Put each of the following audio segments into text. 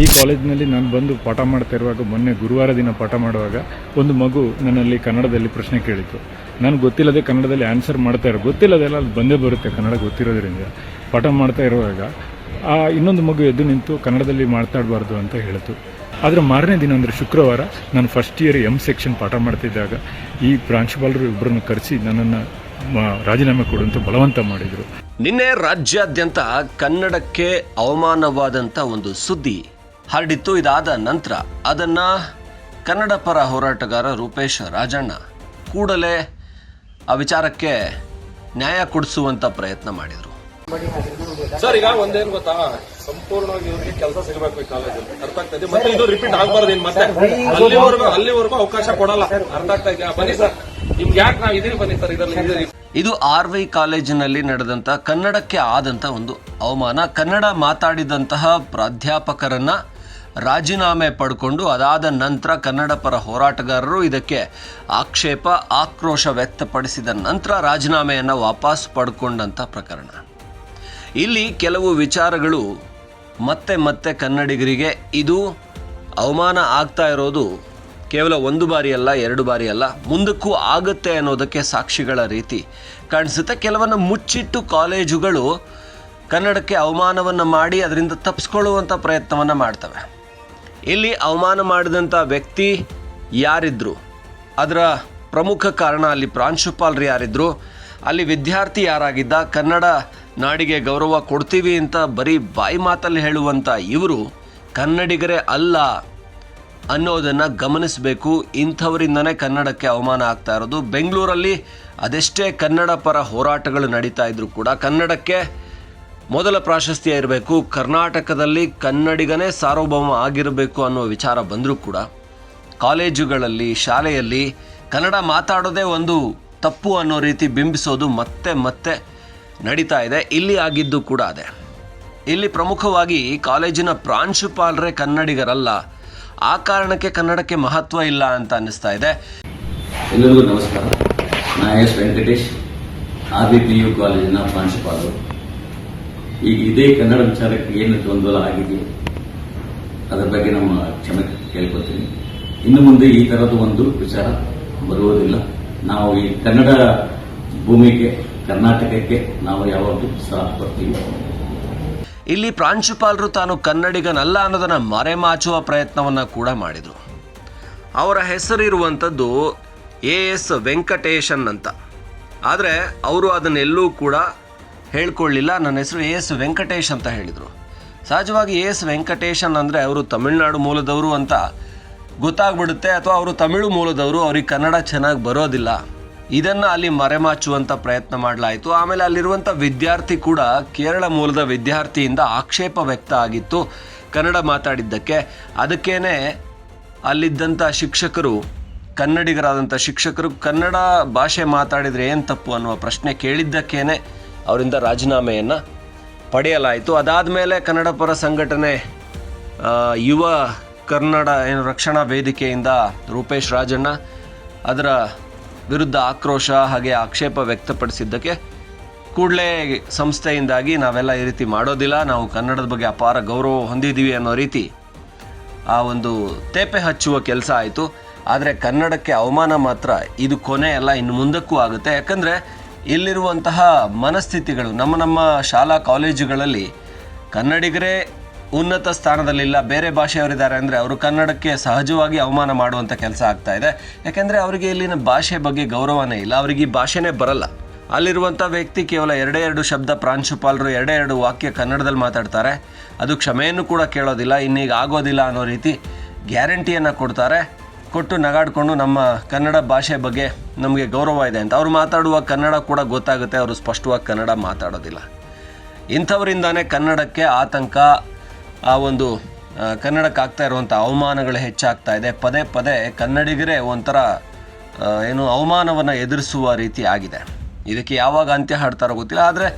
ಈ ಕಾಲೇಜಿನಲ್ಲಿ ನಾನು ಬಂದು ಪಾಠ ಮಾಡ್ತಾ ಇರುವಾಗ, ಮೊನ್ನೆ ಗುರುವಾರ ದಿನ ಪಾಠ ಮಾಡುವಾಗ ಒಂದು ಮಗು ನನ್ನಲ್ಲಿ ಕನ್ನಡದಲ್ಲಿ ಪ್ರಶ್ನೆ ಕೇಳಿತು ನಾನು ಗೊತ್ತಿಲ್ಲದೆ ಕನ್ನಡದಲ್ಲಿ ಆನ್ಸರ್ ಮಾಡ್ತಾ ಇರೋ ಗೊತ್ತಿಲ್ಲದೆಲ್ಲ ಅದು ಬಂದೇ ಬರುತ್ತೆ ಕನ್ನಡ ಗೊತ್ತಿರೋದ್ರಿಂದ. ಪಾಠ ಮಾಡ್ತಾ ಇರುವಾಗ, ಆ ಇನ್ನೊಂದು ಮಗು ಎದ್ದು ನಿಂತು ಕನ್ನಡದಲ್ಲಿ ಮಾತಾಡಬಾರ್ದು ಅಂತ ಹೇಳಿತು. ಆದರೆ ಮಾರನೇ ದಿನ ಅಂದರೆ ಶುಕ್ರವಾರ ನಾನು ಫಸ್ಟ್ ಇಯರ್ ಎಂ ಸೆಕ್ಷನ್ ಪಾಠ ಮಾಡ್ತಿದ್ದಾಗ, ಈ ಪ್ರಾಂಶುಪಾಲರು ಇಬ್ಬರನ್ನು ಕರೆಸಿ ನನ್ನನ್ನು ರಾಜೀನಾಮೆ ಕೊಡುವಂತ ಬಲವಂತ ಮಾಡಿದರು. ನಿನ್ನೆ ರಾಜ್ಯಾದ್ಯಂತ ಕನ್ನಡಕ್ಕೆ ಅವಮಾನವಾದಂಥ ಒಂದು ಸುದ್ದಿ ಹರಡಿತ್ತು. ಇದಾದ ನಂತರ ಅದನ್ನ ಕನ್ನಡ ಪರ ಹೋರಾಟಗಾರ ರೂಪೇಶ್ ರಾಜಣ್ಣ ಕೂಡಲೇ ಆ ವಿಚಾರಕ್ಕೆ ನ್ಯಾಯ ಕೊಡಿಸುವಂತ ಪ್ರಯತ್ನ ಮಾಡಿದರು. ಸರ್ ಈಗ ಒಂದೇನ್ ಗೊತ್ತಾ? ಸಂಪೂರ್ಣವಾಗಿ ಇವ್ರಿಗೆ ಕೆಲಸ ಸಿಗಬೇಕು ಈ ಕಾಲೇಜಲ್ಲಿ. ಅರ್ಥ ಆಗ್ತಾ ಇದೆ? ಮತ್ತೆ ಇದು ರಿಪೀಟ್ ಆಗಬಾರ್ದು ಇನ್ ಮತ್ತೆ. ಅಲ್ಲಿವರೆಗೂ ಅಲ್ಲಿವರೆಗೂ ಅವಕಾಶ ಕೊಡಲ್ಲ. ಅರ್ಥ ಆಗ್ತಾ ಇದೆಯಾ? ಬನ್ನಿ ಸರ್. ನಿಮ್ಗೆ ಯಾಕೆ ನಾವು ಇದೀವಿ ಬನ್ನಿ ಸರ್ ಇದರಲ್ಲಿ? ಇದು ಆರ್ ವೈ ಕಾಲೇಜಿನಲ್ಲಿ ನಡೆದಂತ ಕನ್ನಡಕ್ಕೆ ಆದಂತ ಒಂದು ಅವಮಾನ. ಕನ್ನಡ ಮಾತಾಡಿದಂತಹ ಪ್ರಾಧ್ಯಾಪಕರನ್ನ ರಾಜೀನಾಮೆ ಪಡ್ಕೊಂಡು ಅದಾದ ನಂತರ ಕನ್ನಡ ಪರ ಹೋರಾಟಗಾರರು ಇದಕ್ಕೆ ಆಕ್ಷೇಪ, ಆಕ್ರೋಶ ವ್ಯಕ್ತಪಡಿಸಿದ ನಂತರ ರಾಜೀನಾಮೆಯನ್ನು ವಾಪಸ್ ಪಡ್ಕೊಂಡಂಥ ಪ್ರಕರಣ. ಇಲ್ಲಿ ಕೆಲವು ವಿಚಾರಗಳು ಮತ್ತೆ ಮತ್ತೆ ಕನ್ನಡಿಗರಿಗೆ ಇದು ಅವಮಾನ ಆಗ್ತಾ ಇರೋದು ಕೇವಲ ಒಂದು ಬಾರಿಯಲ್ಲ ಎರಡು ಬಾರಿಯಲ್ಲ ಮುಂದಕ್ಕೂ ಆಗುತ್ತೆ ಅನ್ನೋದಕ್ಕೆ ಸಾಕ್ಷಿಗಳ ರೀತಿ ಕಾಣಿಸುತ್ತೆ. ಕೆಲವನ್ನು ಮುಚ್ಚಿಟ್ಟು ಕಾಲೇಜುಗಳು ಕನ್ನಡಕ್ಕೆ ಅವಮಾನವನ್ನು ಮಾಡಿ ಅದರಿಂದ ತಪ್ಪಿಸ್ಕೊಳ್ಳುವಂಥ ಪ್ರಯತ್ನವನ್ನು ಮಾಡ್ತವೆ. ಇಲ್ಲಿ ಅವಮಾನ ಮಾಡಿದಂಥ ವ್ಯಕ್ತಿ ಯಾರಿದ್ರು? ಅದರ ಪ್ರಮುಖ ಕಾರಣ ಅಲ್ಲಿ ಪ್ರಾಂಶುಪಾಲರು ಯಾರಿದ್ರು? ಅಲ್ಲಿ ವಿದ್ಯಾರ್ಥಿ ಯಾರಾಗಿದ್ದ? ಕನ್ನಡ ನಾಡಿಗೆ ಗೌರವ ಕೊಡ್ತೀವಿ ಅಂತ ಬರೀ ಬಾಯಿ ಮಾತಲ್ಲಿ ಹೇಳುವಂಥ ಇವರು ಕನ್ನಡಿಗರೇ ಅಲ್ಲ ಅನ್ನೋದನ್ನು ಗಮನಿಸಬೇಕು. ಇಂಥವರಿಂದನೇ ಕನ್ನಡಕ್ಕೆ ಅವಮಾನ ಆಗ್ತಾ ಇರೋದು. ಬೆಂಗಳೂರಲ್ಲಿ ಅದೆಷ್ಟೇ ಕನ್ನಡ ಪರ ಹೋರಾಟಗಳು ನಡೀತಾ ಇದ್ರು ಕೂಡ ಕನ್ನಡಕ್ಕೆ ಮೊದಲ ಪ್ರಾಶಸ್ತ್ಯ ಇರಬೇಕು. ಕರ್ನಾಟಕದಲ್ಲಿ ಕನ್ನಡಿಗನೇ ಸಾರ್ವಭೌಮ ಆಗಿರಬೇಕು ಅನ್ನೋ ವಿಚಾರ ಬಂದರೂ ಕೂಡ ಕಾಲೇಜುಗಳಲ್ಲಿ, ಶಾಲೆಯಲ್ಲಿ ಕನ್ನಡ ಮಾತಾಡೋದೇ ಒಂದು ತಪ್ಪು ಅನ್ನೋ ರೀತಿ ಬಿಂಬಿಸೋದು ಮತ್ತೆ ಮತ್ತೆ ನಡೀತಾ ಇದೆ. ಇಲ್ಲಿ ಆಗಿದ್ದು ಕೂಡ ಅದೇ. ಇಲ್ಲಿ ಪ್ರಮುಖವಾಗಿ ಕಾಲೇಜಿನ ಪ್ರಾಂಶುಪಾಲರೇ ಕನ್ನಡಿಗರಲ್ಲ. ಆ ಕಾರಣಕ್ಕೆ ಕನ್ನಡಕ್ಕೆ ಮಹತ್ವ ಇಲ್ಲ ಅಂತ ಅನ್ನಿಸ್ತಾ ಇದೆ. ಎಲ್ಲರಿಗೂ ನಮಸ್ಕಾರ. ನಾ S Venkatesh, R B P U ಕಾಲೇಜಿನ ಪ್ರಾಂಶುಪಾಲರು. ಈಗ ಇದೇ ಕನ್ನಡ ವಿಚಾರಕ್ಕೆ ಏನು ಗೊಂದಲ ಆಗಿದೆ? ಅದರ ಬಗ್ಗೆ ನಮ್ಮ ಕ್ಷಮೆ ಕೇಳ್ಕೊತೀನಿ ಇನ್ನು ಮುಂದೆ ಈ ತರದ ಒಂದು ವಿಚಾರ ಬರುವುದಿಲ್ಲ. ನಾವು ಈ ಕನ್ನಡ ಭೂಮಿಗೆ, ಕರ್ನಾಟಕಕ್ಕೆ ನಾವು ಯಾವಾಗಲೂ ಸಾಥ್ ಕೊಡ್ತೀವಿ. ಇಲ್ಲಿ ಪ್ರಾಂಶುಪಾಲರು ತಾನು ಕನ್ನಡಿಗನಲ್ಲ ಅನ್ನೋದನ್ನ ಮರೆಮಾಚುವ ಪ್ರಯತ್ನವನ್ನ ಕೂಡ ಮಾಡಿದರು. ಅವರ ಹೆಸರಿರುವಂಥದ್ದು ಎ ಎಸ್ ವೆಂಕಟೇಶನ್ ಅಂತ. ಆದರೆ ಅವರು ಅದನ್ನೆಲ್ಲೂ ಕೂಡ ಹೇಳ್ಕೊಳ್ಳಿಲ್ಲ. ನನ್ನ ಹೆಸರು ಎ ಎಸ್ ವೆಂಕಟೇಶ್ ಅಂತ ಹೇಳಿದರು. ಸಹಜವಾಗಿ ಎ ಎಸ್ ವೆಂಕಟೇಶನ್ ಅಂದರೆ ಅವರು ತಮಿಳುನಾಡು ಮೂಲದವರು ಅಂತ ಗೊತ್ತಾಗ್ಬಿಡುತ್ತೆ ಅಥವಾ ಅವರು ತಮಿಳು ಮೂಲದವರು ಅವ್ರಿಗೆ ಕನ್ನಡ ಚೆನ್ನಾಗಿ ಬರೋದಿಲ್ಲ. ಇದನ್ನು ಅಲ್ಲಿ ಮರೆಮಾಚುವಂಥ ಪ್ರಯತ್ನ ಮಾಡಲಾಯಿತು. ಆಮೇಲೆ ಅಲ್ಲಿರುವಂಥ ವಿದ್ಯಾರ್ಥಿ ಕೂಡ ಕೇರಳ ಮೂಲದ ವಿದ್ಯಾರ್ಥಿಯಿಂದ ಆಕ್ಷೇಪ ವ್ಯಕ್ತ ಆಗಿತ್ತು ಕನ್ನಡ ಮಾತಾಡಿದ್ದಕ್ಕೆ. ಅದಕ್ಕೇನೆ ಅಲ್ಲಿದ್ದಂಥ ಶಿಕ್ಷಕರು ಕನ್ನಡಿಗರಾದಂಥ ಶಿಕ್ಷಕರು ಕನ್ನಡ ಭಾಷೆ ಮಾತಾಡಿದರೆ ಏನು ತಪ್ಪು ಅನ್ನುವ ಪ್ರಶ್ನೆ ಕೇಳಿದ್ದಕ್ಕೇನೆ ಅವರಿಂದ ರಾಜೀನಾಮೆಯನ್ನು ಪಡೆಯಲಾಯಿತು. ಅದಾದ ಮೇಲೆ ಕನ್ನಡ ಪರ ಸಂಘಟನೆ ಯುವ ಕನ್ನಡ ಏನು ರಕ್ಷಣಾ ವೇದಿಕೆಯಿಂದ ರೂಪೇಶ್ ರಾಜಣ್ಣ ಅದರ ವಿರುದ್ಧ ಆಕ್ರೋಶ ಹಾಗೆ ಆಕ್ಷೇಪ ವ್ಯಕ್ತಪಡಿಸಿದ್ದಕ್ಕೆ ಕೂಡಲೇ ಸಂಸ್ಥೆಯಿಂದಾಗಿ ನಾವೆಲ್ಲ ಈ ರೀತಿ ಮಾಡೋದಿಲ್ಲ. ನಾವು ಕನ್ನಡದ ಬಗ್ಗೆ ಅಪಾರ ಗೌರವ ಹೊಂದಿದ್ದೀವಿ ಅನ್ನೋ ರೀತಿ ಆ ಒಂದು ತೇಪೆ ಹಚ್ಚುವ ಕೆಲಸ ಆಯಿತು. ಆದರೆ ಕನ್ನಡಕ್ಕೆ ಅವಮಾನ ಮಾತ್ರ ಇದು ಕೊನೆ ಅಲ್ಲ ಇನ್ನು ಮುಂದಕ್ಕೂ ಆಗುತ್ತೆ. ಯಾಕಂದರೆ ಇಲ್ಲಿರುವಂತಹ ಮನಸ್ಥಿತಿಗಳು, ನಮ್ಮ ನಮ್ಮ ಶಾಲಾ ಕಾಲೇಜುಗಳಲ್ಲಿ ಕನ್ನಡಿಗರೇ ಉನ್ನತ ಸ್ಥಾನದಲ್ಲಿಲ್ಲ, ಬೇರೆ ಭಾಷೆಯವರಿದ್ದಾರೆ ಅಂದರೆ ಅವರು ಕನ್ನಡಕ್ಕೆ ಸಹಜವಾಗಿ ಅವಮಾನ ಮಾಡುವಂಥ ಕೆಲಸ ಆಗ್ತಾ ಇದೆ. ಯಾಕೆಂದರೆ ಅವರಿಗೆ ಇಲ್ಲಿನ ಭಾಷೆ ಬಗ್ಗೆ ಗೌರವನೇ ಇಲ್ಲ, ಅವರಿಗೆ ಈ ಭಾಷೆನೇ ಬರಲ್ಲ. ಅಲ್ಲಿರುವಂಥ ವ್ಯಕ್ತಿ ಕೇವಲ ಎರಡೇ ಎರಡು ಶಬ್ದ ಪ್ರಾಂಶುಪಾಲರು, ಎರಡೇ ಎರಡು ವಾಕ್ಯ ಕನ್ನಡದಲ್ಲಿ ಮಾತಾಡ್ತಾರೆ. ಅದು ಕ್ಷಮೆಯನ್ನು ಕೂಡ ಕೇಳೋದಿಲ್ಲ, ಇನ್ನೀಗ ಆಗೋದಿಲ್ಲ ಅನ್ನೋ ರೀತಿ ಗ್ಯಾರಂಟಿಯನ್ನು ಕೊಡ್ತಾರೆ. ಕೊಟ್ಟು ನಗಾಡಿಕೊಂಡು ನಮ್ಮ ಕನ್ನಡ ಭಾಷೆ ಬಗ್ಗೆ ನಮಗೆ ಗೌರವ ಇದೆ ಅಂತ. ಅವ್ರು ಮಾತಾಡುವ ಕನ್ನಡ ಕೂಡ ಗೊತ್ತಾಗುತ್ತೆ, ಅವರು ಸ್ಪಷ್ಟವಾಗಿ ಕನ್ನಡ ಮಾತಾಡೋದಿಲ್ಲ. ಇಂಥವರಿಂದಾನೇ ಕನ್ನಡಕ್ಕೆ ಆತಂಕ, ಆ ಒಂದು ಕನ್ನಡಕ್ಕೆ ಆಗ್ತಾ ಇರುವಂಥ ಅವಮಾನಗಳು ಹೆಚ್ಚಾಗ್ತಾ ಇದೆ. ಪದೇ ಪದೇ ಕನ್ನಡಿಗರೇ ಒಂಥರ ಏನು ಅವಮಾನವನ್ನು ಎದುರಿಸುವ ರೀತಿ ಆಗಿದೆ. ಇದಕ್ಕೆ ಯಾವಾಗ ಅಂತ್ಯ ಹಾಡ್ತಾರೋ ಗೊತ್ತಿಲ್ಲ. ಆದರೆ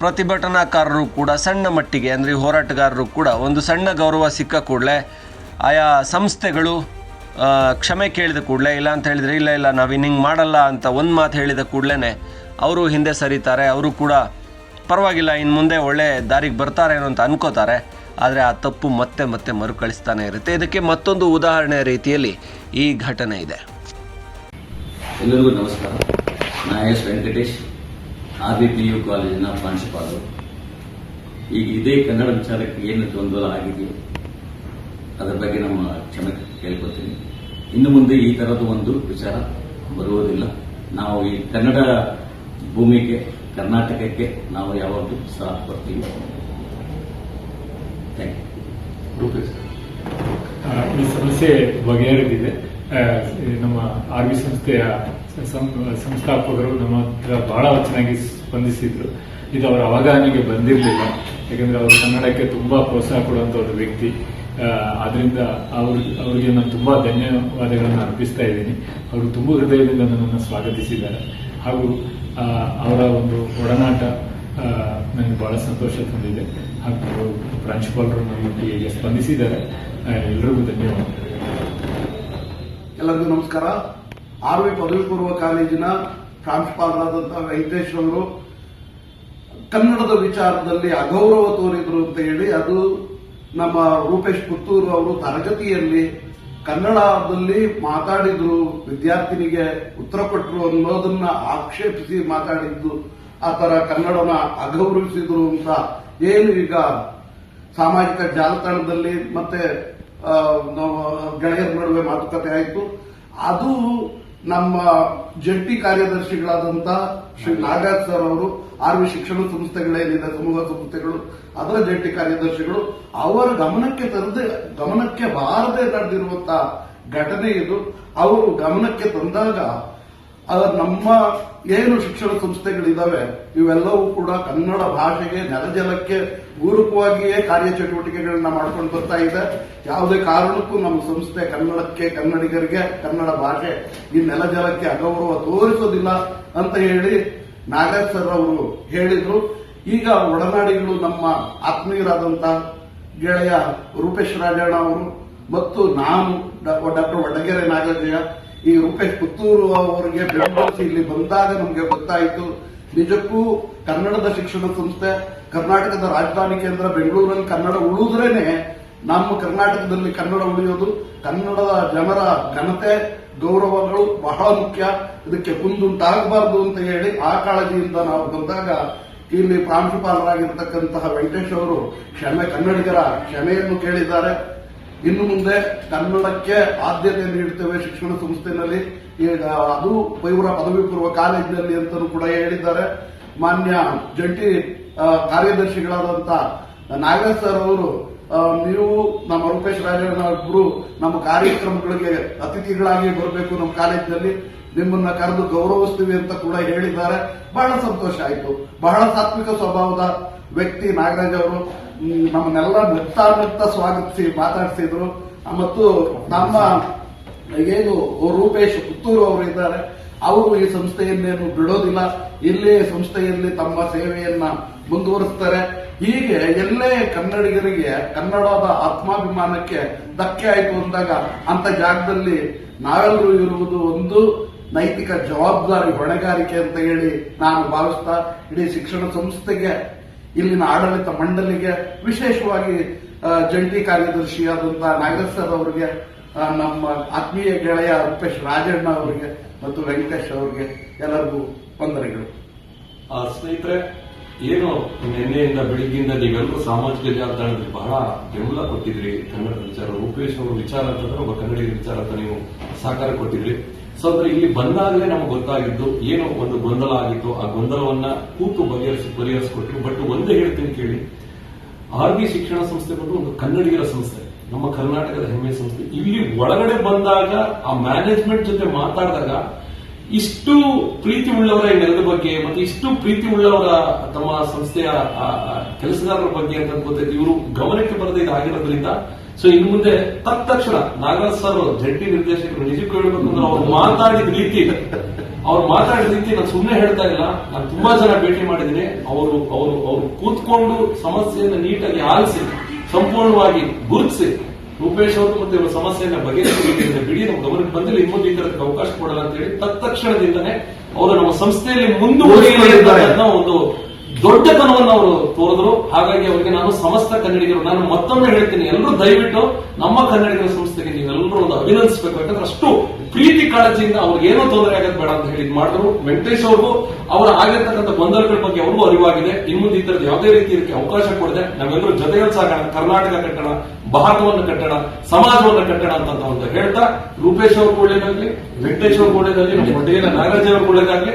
ಪ್ರತಿಭಟನಾಕಾರರು ಕೂಡ ಸಣ್ಣ ಮಟ್ಟಿಗೆ, ಅಂದರೆ ಹೋರಾಟಗಾರರು ಕೂಡ ಒಂದು ಸಣ್ಣ ಗೌರವ ಸಿಕ್ಕ ಕೂಡಲೇ ಆಯಾ ಸಂಸ್ಥೆಗಳು ಕ್ಷಮೆ ಕೇಳಿದ ಕೂಡಲೇ, ಇಲ್ಲ ಅಂತ ಹೇಳಿದರೆ, ಇಲ್ಲ ಇಲ್ಲ, ನಾವು ಇನ್ನಿಂಗ್ ಮಾಡಲ್ಲ ಅಂತ ಒಂದು ಮಾತು ಹೇಳಿದ ಕೂಡಲೇ ಅವರು ಹಿಂದೆ ಸರಿತಾರೆ, ಅವರು ಕೂಡ ಪರವಾಗಿಲ್ಲ ಇನ್ನು ಮುಂದೆ ಒಳ್ಳೆ ದಾರಿಗೆ ಬರ್ತಾರೆ ಏನೋ ಅಂತ ಅನ್ಕೋತಾರೆ, ಆದರೆ ಆ ತಪ್ಪು ಮತ್ತೆ ಮತ್ತೆ ಮರುಕಳಿಸ್ತಾನೆ ಇರುತ್ತೆ. ಇದಕ್ಕೆ ಮತ್ತೊಂದು ಉದಾಹರಣೆ ರೀತಿಯಲ್ಲಿ ಈ ಘಟನೆ ಇದೆ. ಎಲ್ಲರಿಗೂ ನಮಸ್ಕಾರ. ನಾನು S Venkatesh, R B P U ಕಾಲೇಜಿನ ಪ್ರಾಂಶುಪಾಲರು. ಈಗ ಇದೇ ಕನ್ನಡ ವಿಚಾರಕ್ಕೆ ಏನು ಗೊಂದಲ ಆಗಿದೆಯೋ ಅದರ ಬಗ್ಗೆ ನಮ್ಮ ಕ್ಷಮೆ ಕೇಳ್ಕೊತೀನಿ. ಇನ್ನು ಮುಂದೆ ಈ ತರದ ಒಂದು ವಿಚಾರ ಬರುವುದಿಲ್ಲ. ನಾವು ಈ ಕನ್ನಡ ಭೂಮಿಗೆ, ಕರ್ನಾಟಕಕ್ಕೆ ನಾವು ಯಾವಾಗಲೂ ಸಾಥ್ ಕೊಡ್ತೀವಿ. ಈ ಸಮಸ್ಯೆ ಬಗೆಹರಿದಿದೆ. ನಮ್ಮ ಆರ್ ವಿ ಸಂಸ್ಥೆಯ ಸಂಸ್ಥಾಪಕರು ನಮ್ಮ ಹತ್ರ ಬಹಳ ಚೆನ್ನಾಗಿ ಸ್ಪಂದಿಸಿದ್ರು. ಇದು ಅವರ ಅವಗಾಹನೆಗೆ ಬಂದಿರಲಿಲ್ಲ. ಯಾಕಂದ್ರೆ ಅವರು ಕನ್ನಡಕ್ಕೆ ತುಂಬಾ ಪ್ರೋತ್ಸಾಹ ಕೊಡುವಂತ ಒಂದು ವ್ಯಕ್ತಿ. ಆ, ಆದ್ರಿಂದ ಅವ್ರ ಅವರಿಗೆ ನಾನು ತುಂಬಾ ಧನ್ಯವಾದಗಳನ್ನು ಅರ್ಪಿಸ್ತಾ ಇದ್ದೀನಿ. ಅವರು ತುಂಬಾ ಹೃದಯದಿಂದ ನನ್ನನ್ನು ಸ್ವಾಗತಿಸಿದ್ದಾರೆ. ಹಾಗೂ ಅವರ ಒಂದು ಒಡನಾಟ ನನಗೆ ಬಹಳ ಸಂತೋಷ ತಂದಿದೆ. ಹಾಗೂ ಪ್ರಾಂಶುಪಾಲರು ಒಟ್ಟಿಗೆ ಸ್ಪಂದಿಸಿದ್ದಾರೆ ಎಲ್ರಿಗೂ ಧನ್ಯವಾದಗಳು. ಎಲ್ಲರಿಗೂ ನಮಸ್ಕಾರ. ಆರ್ ವಿ ಪದವಿ ಪೂರ್ವ ಕಾಲೇಜಿನ ಪ್ರಾಂಶುಪಾಲರಾದಂತಹ ವೆಂಕಟೇಶ್ ಅವರು ಕನ್ನಡದ ವಿಚಾರದಲ್ಲಿ ಅಗೌರವ ತೋರಿದ್ರು ಅಂತ ಹೇಳಿ ಅದು ನಮ್ಮ ರೂಪೇಶ್ ಪುತ್ತೂರು ಅವರು ತರಗತಿಯಲ್ಲಿ ಕನ್ನಡದಲ್ಲಿ ಮಾತಾಡಿದ್ರು, ವಿದ್ಯಾರ್ಥಿನಿಗೆ ಉತ್ತರ ಕೊಟ್ಟರು ಅನ್ನೋದನ್ನ ಆಕ್ಷೇಪಿಸಿ ಮಾತಾಡಿದ್ದು, ಆ ತರ ಕನ್ನಡನ ಅಗೌರವಿಸಿದ್ರು ಅಂತ ಏನು ಈಗ ಸಾಮಾಜಿಕ ಜಾಲತಾಣದಲ್ಲಿ ಮತ್ತೆ ಗೆಳೆಯರ ನಡುವೆ ಮಾತುಕತೆ ಆಯಿತು. ಅದು ನಮ್ಮ ಜಂಟಿ ಕಾರ್ಯದರ್ಶಿಗಳಾದಂತಹ ಶ್ರೀ ನಾಗರಾಜ್ ಸರ್ ಅವರು, ಆರ್ ವಿ ಶಿಕ್ಷಣ ಸಂಸ್ಥೆಗಳೇನಿದೆ ಸಮೂಹ ಸಂಸ್ಥೆಗಳು, ಅದರ ಜಂಟಿ ಕಾರ್ಯದರ್ಶಿಗಳು, ಅವರ ಗಮನಕ್ಕೆ ತರದೆ ಗಮನಕ್ಕೆ ಬಾರದೆ ನಡೆದಿರುವಂತಹ ಘಟನೆ ಇದು. ಅವರು ಗಮನಕ್ಕೆ ತಂದಾಗ ಆ, ನಮ್ಮ ಏನು ಶಿಕ್ಷಣ ಸಂಸ್ಥೆಗಳಿದ್ದಾವೆ ಇವೆಲ್ಲವೂ ಕೂಡ ಕನ್ನಡ ಭಾಷೆಗೆ ನೆಲಜಲಕ್ಕೆ ಪೂರಕವಾಗಿಯೇ ಕಾರ್ಯಚಟುವಟಿಕೆಗಳನ್ನ ಮಾಡ್ಕೊಂಡು ಬರ್ತಾ ಇದೆ. ಯಾವುದೇ ಕಾರಣಕ್ಕೂ ನಮ್ಮ ಸಂಸ್ಥೆ ಕನ್ನಡಕ್ಕೆ ಕನ್ನಡಿಗರಿಗೆ ಕನ್ನಡ ಭಾಷೆ ಈ ನೆಲಜಲಕ್ಕೆ ಅಗೌರವ ತೋರಿಸೋದಿಲ್ಲ ಅಂತ ಹೇಳಿ ನಾಗರಾಜ್ ಸರ್ ಅವರು ಹೇಳಿದ್ರು. ಈಗ ಒಡನಾಡಿಗಳು ನಮ್ಮ ಆತ್ಮೀಯರಾದಂತ ಗೆಳೆಯ ರೂಪೇಶ್ ರಾಜಣ್ಣ ಅವರು ಮತ್ತು ನಾನು ಡಾಕ್ಟರ್ ವಡಗೆರೆ ನಾಗರಾಜಯ್ಯ ಈ ರೂಪೇಶ್ ಪುತ್ತೂರು ಅವರಿಗೆ ಬೆಂಬಲಿಸಿ ಇಲ್ಲಿ ಬಂದಾಗ ನಮಗೆ ಗೊತ್ತಾಯಿತು. ನಿಜಕ್ಕೂ ಕನ್ನಡದ ಶಿಕ್ಷಣ ಸಂಸ್ಥೆ, ಕರ್ನಾಟಕದ ರಾಜಧಾನಿ ಕೇಂದ್ರ ಬೆಂಗಳೂರಲ್ಲಿ ಕನ್ನಡ ಉಳಿದ್ರೇನೆ ನಮ್ಮ ಕರ್ನಾಟಕದಲ್ಲಿ ಕನ್ನಡ ಉಳಿಯೋದು. ಕನ್ನಡದ ಜನರ ಘನತೆ, ಗೌರವಗಳು ಬಹಳ ಮುಖ್ಯ. ಇದಕ್ಕೆ ಕುಂದುಂಟಾಗಬಾರದು ಅಂತ ಹೇಳಿ ಆ ಕಾಳಜಿಯಿಂದ ನಾವು ಬಂದಾಗ ಇಲ್ಲಿ ಪ್ರಾಂಶುಪಾಲರಾಗಿರ್ತಕ್ಕಂತಹ ವೆಂಕಟೇಶ್ ಅವರು ಕ್ಷಮೆ ಕನ್ನಡಿಗರ ಕ್ಷಮೆಯನ್ನು ಕೇಳಿದ್ದಾರೆ. ಇನ್ನು ಮುಂದೆ ಕನ್ನಡಕ್ಕೆ ಆದ್ಯತೆ ನೀಡುತ್ತೇವೆ ಶಿಕ್ಷಣ ಸಂಸ್ಥೆಯಲ್ಲಿ. ಈಗ ಅದು ಪೈವರ ಪದವಿ ಪೂರ್ವ ಕಾಲೇಜಿನಲ್ಲಿ ಅಂತಲೂ ಕೂಡ ಹೇಳಿದ್ದಾರೆ. ಮಾನ್ಯ ಜಂಟಿ ಕಾರ್ಯದರ್ಶಿಗಳಾದಂತ ನಾಗೇಶ್ ಸರ್ ಅವರು ನೀವು ನಮ್ಮ ರೂಪೇಶ್ ರಾಜಣ್ಣ ಇಬ್ಬರು ನಮ್ಮ ಕಾರ್ಯಕ್ರಮಗಳಿಗೆ ಅತಿಥಿಗಳಾಗಿ ಬರಬೇಕು ನಮ್ಮ ಕಾಲೇಜಿನಲ್ಲಿ. ನಿಮ್ಮನ್ನ ಕರೆದು ಗೌರವಿಸ್ತೀವಿ ಅಂತ ಕೂಡ ಹೇಳಿದ್ದಾರೆ. ಬಹಳ ಸಂತೋಷ ಆಯಿತು. ಬಹಳ ಸಾತ್ವಿಕ ಸ್ವಭಾವದ ವ್ಯಕ್ತಿ ನಾಗರಾಜ್ ಅವರು. ನಮ್ಮನ್ನೆಲ್ಲ ನಗ್ತಾ ನಗ್ತಾ ಸ್ವಾಗತಿಸಿ ಮಾತಾಡಿಸಿದ್ರು. ಮತ್ತು ನಮ್ಮ ಏನು ರೂಪೇಶ್ ಪುತ್ತೂರು ಅವರು ಇದ್ದಾರೆ. ಅವರು ಈ ಸಂಸ್ಥೆಯನ್ನೇನು ಬಿಡೋದಿಲ್ಲ. ಇಲ್ಲೇ ಸಂಸ್ಥೆಯಲ್ಲಿ ತಮ್ಮ ಸೇವೆಯನ್ನ ಮುಂದುವರಿಸ್ತಾರೆ. ಹೀಗೆ ಎಲ್ಲೇ ಕನ್ನಡಿಗರಿಗೆ ಕನ್ನಡದ ಆತ್ಮಾಭಿಮಾನಕ್ಕೆ ಧಕ್ಕೆ ಆಯಿತು ಅಂದಾಗ ಅಂತ ಜಾಗದಲ್ಲಿ ನಾವೆಲ್ಲರೂ ಇರುವುದು ಒಂದು. ನೈತಿಕ ಜವಾಬ್ದಾರಿ ಹೊಣೆಗಾರಿಕೆ ಅಂತ ಹೇಳಿ ನಾನು ಭಾವಿಸ್ತಾ ಇಡೀ ಶಿಕ್ಷಣ ಸಂಸ್ಥೆಗೆ, ಇಲ್ಲಿನ ಆಡಳಿತ ಮಂಡಳಿಗೆ, ವಿಶೇಷವಾಗಿ ಜಂಟಿ ಕಾರ್ಯದರ್ಶಿಯಾದಂತಹ ನಾಗೇಶ್ ಸರ್ ಅವರಿಗೆ ನಮ್ಮ ಆತ್ಮೀಯ ಗೆಳೆಯ ರೂಪೇಶ್ ರಾಜಣ್ಣ ಅವರಿಗೆ ಮತ್ತು ವೆಂಕಟೇಶ್ ಅವರಿಗೆ ಎಲ್ಲರಿಗೂ ವಂದನೆಗಳು. ಸ್ನೇಹಿತರೆ, ಏನು ನಿನ್ನೆಯಿಂದ ಬೆಳಿಗ್ಗೆಯಿಂದ ನೀವೆಲ್ಲರೂ ಸಾಮಾಜಿಕ ಜಾಲತಾಣದಲ್ಲಿ ಬಹಳ ಬೆಂಬಲ ಕೊಟ್ಟಿದ್ರಿ ಕನ್ನಡ ವಿಚಾರ, ರೂಪೇಶ್ ಅವರ ವಿಚಾರ ಅಂತಂದ್ರೆ ಒಬ್ಬ ಕನ್ನಡಿಗರ ವಿಚಾರ ಅಂತ ನೀವು ಸಹಕಾರ ಕೊಟ್ಟಿದ್ರಿ ಸೊ ಅಂದ್ರೆ ಇಲ್ಲಿ ಬಂದಾಗಲೇ ನಮಗೆ ಗೊತ್ತಾಗಿದ್ದು, ಏನು ಒಂದು ಗೊಂದಲ ಆಗಿತ್ತು. ಆ ಗೊಂದಲವನ್ನ ಕೂತು ಬಗೆಹರಿಸಿ ಪರಿಹರಿಸಿಕೊಟ್ಟು ಬಟ್ ಒಂದೇ ಹೇಳ್ತೀನಿ ಕೇಳಿ, ಆರ್ ಬಿ ಶಿಕ್ಷಣ ಸಂಸ್ಥೆ ಬಂದು ಒಂದು ಕನ್ನಡಿಗರ ಸಂಸ್ಥೆ. ನಮ್ಮ ಕರ್ನಾಟಕದ ಹೆಮ್ಮೆಯ ಸಂಸ್ಥೆ. ಇಲ್ಲಿ ಒಳಗಡೆ ಬಂದಾಗ, ಆ ಮ್ಯಾನೇಜ್ಮೆಂಟ್ ಜೊತೆ ಮಾತಾಡಿದಾಗ, ಇಷ್ಟು ಪ್ರೀತಿ ಉಳ್ಳವರ ಈ ನೆಲದ ಬಗ್ಗೆ ಮತ್ತೆ ಇಷ್ಟು ಪ್ರೀತಿ ಉಳ್ಳವರ ತಮ್ಮ ಸಂಸ್ಥೆಯ ಕೆಲಸಗಾರರ ಬಗ್ಗೆ ಅಂತ ಗೊತ್ತಾಯ್ತು ಇವರು ಗಮನಕ್ಕೆ ಬರದೇ ಇದು ಆಗಿರೋದ್ರಿಂದ ಸೊ ಇನ್ನು ಮುಂದೆ ತಕ್ಷಣ ನಾಗರಾಜ್ ಸರ್ ಜಂಟಿ ನಿರ್ದೇಶಕರು ನಿಜಕ್ಕೂ ಅಂದ್ರೆ ಅವ್ರು ಮಾತಾಡಿದ ರೀತಿ. ಅವ್ರು ಮಾತಾಡಿದ ರೀತಿ ನಾನು ಸುಮ್ಮನೆ ಹೇಳ್ತಾ ಇಲ್ಲ. ನಾನು ತುಂಬಾ ಜನ ಭೇಟಿ ಮಾಡಿದ್ದೀನಿ. ಅವರು ಅವರು ಅವರು ಕೂತ್ಕೊಂಡು ಸಮಸ್ಯೆಯನ್ನು ನೀಟಾಗಿ ಆಲಿಸಿ ಸಂಪೂರ್ಣವಾಗಿ ಗುರುತಿಸಿ ರೂಪೇಶ್ ಅವರು ಮತ್ತೆ ಇವರ ಸಮಸ್ಯೆಯನ್ನ ಬಗೆಹರಿಸಬೇಕಿದ್ರೆ ಬಿಡಿ. ನಮ್ಮ ಗಮನಕ್ಕೆ ಬಂದಿಲ್ಲ. ಇನ್ನು ಮುಂದೆ ಈ ತರಕ್ಕೆ ಅವಕಾಶ ಕೊಡಲ್ಲ ಅಂತ ಹೇಳಿ ತತ್ಕ್ಷಣದಿಂದನೇ ಅವರು ನಮ್ಮ ಸಂಸ್ಥೆಯಲ್ಲಿ ಮುಂದುವರಿಯಲಿದ್ದಾರೆ ಅನ್ನೋ ಒಂದು ದೊಡ್ಡತನವನ್ನು ಅವರು ತೋರಿದ್ರು. ಹಾಗಾಗಿ ಅವರಿಗೆ ನಾನು ಸಮಸ್ತ ಕನ್ನಡಿಗರು ನಾನು ಮತ್ತೊಮ್ಮೆ ಹೇಳ್ತೀನಿ ಎಲ್ಲರೂ ದಯವಿಟ್ಟು ನಮ್ಮ ಕನ್ನಡಿಗರ ಸಂಸ್ಥೆಗೆ ನೀವೆಲ್ಲರೂ ಒಂದು ಅಭಿನಂದಿಸಬೇಕು. ಯಾಕಂದ್ರೆ ಅಷ್ಟು ಪ್ರೀತಿ ಕಾಳಜಿಯಿಂದ ಅವ್ರಿಗೆ ಏನೋ ತೊಂದರೆ ಆಗೋದು ಬೇಡ ಅಂತ ಹೇಳಿ ಮಾಡಿದ್ರು. ವೆಂಕಟೇಶ್ ಅವ್ರಿಗೂ ಅವರ ಆಗಿರ್ತಕ್ಕಂಥ ಗೊಂದಲಗಳ ಬಗ್ಗೆ ಅವ್ರಿಗೂ ಅರಿವಾಗಿದೆ. ಇನ್ನೊಂದು ಈ ತರದ ಯಾವುದೇ ರೀತಿ ಇದಕ್ಕೆ ಅವಕಾಶ ಕೊಡದೆ ನಾವೆಲ್ಲರೂ ಜೊತೆಯಲ್ಲಿ ಸಾಗೋಣ ಕರ್ನಾಟಕ ಕಟ್ಟಣ ಭಾರತವನ್ನು ಕಟ್ಟಣ ಸಮಾಜವನ್ನು ಕಟ್ಟಣ ಅಂತ ಒಂದು ಹೇಳ್ತಾ ರೂಪೇಶ್ ಅವರು ಒಳ್ಳೇದಾಗ್ಲಿ ವೆಂಕಟೇಶ್ ಅವರು ಒಳ್ಳೇದಾಗ್ಲಿ ನಮ್ಮ ನಾಗರಾಜ್ ಅವ್ರ ಒಳ್ಳೇದಾಗ್ಲಿ.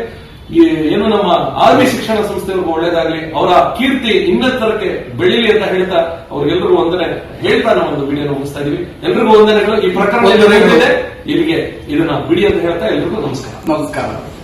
ಏನು ನಮ್ಮ ಆರ್ಮಿ ಶಿಕ್ಷಣ ಸಂಸ್ಥೆಯವ್ರಿಗೂ ಒಳ್ಳೇದಾಗ್ಲಿ ಅವರ ಕೀರ್ತಿ ಇನ್ನೆತ್ತರಕ್ಕೆ ಬೆಳೀಲಿ ಅಂತ ಹೇಳ್ತಾ ಅವ್ರಿಗೆಲ್ಲರಿಗೂ ವಂದನೆ ಹೇಳ್ತಾ ನಾವು ಒಂದು ವಿಡಿಯೋ ಮುಗಿಸ್ತಾ ಇದೀವಿ. ಎಲ್ರಿಗೂ ವಂದನೆಗಳು. ಈ ಪ್ರಕರಣ ಇಲ್ಲಿಗೆ ಇದನ್ನ ಬಿಡಿ ಅಂತ ಹೇಳ್ತಾ ಎಲ್ರಿಗೂ ನಮಸ್ಕಾರ. ನಮಸ್ಕಾರ.